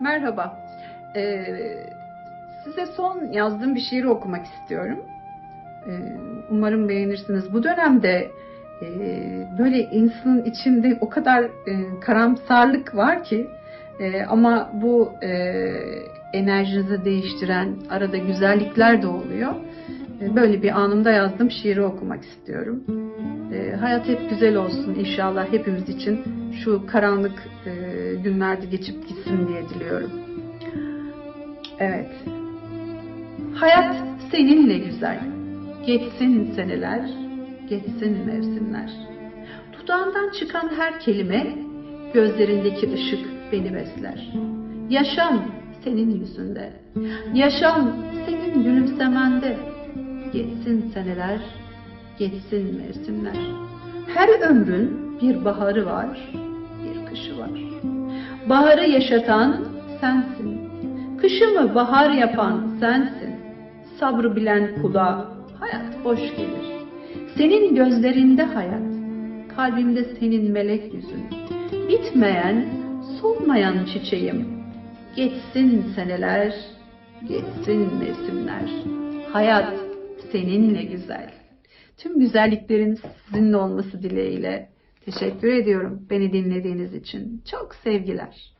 Merhaba. Ee, size son yazdığım bir şiiri okumak istiyorum. Ee, umarım beğenirsiniz. Bu dönemde e, böyle insanın içinde o kadar e, karamsarlık var ki e, ama bu e, enerjinizi değiştiren arada güzellikler de oluyor. E, böyle bir anımda yazdığım şiiri okumak istiyorum. E, hayat hep güzel olsun inşallah hepimiz için şu karanlık e, günlerde geçip gitsin diye diliyorum. Evet. Hayat seninle güzel. Geçsin seneler, geçsin mevsimler. Dudağından çıkan her kelime, gözlerindeki ışık beni besler. Yaşam senin yüzünde, yaşam senin gülümsemende. Geçsin seneler, geçsin mevsimler. Her ömrün bir baharı var, kışı var. Baharı yaşatan sensin. Kışımı bahar yapan sensin. Sabrı bilen kula hayat boş gelir. Senin gözlerinde hayat, kalbimde senin melek yüzün. Bitmeyen, solmayan çiçeğim. Geçsin seneler, geçsin mevsimler. Hayat seninle güzel. Tüm güzelliklerin sizinle olması dileğiyle teşekkür ediyorum beni dinlediğiniz için. Çok sevgiler.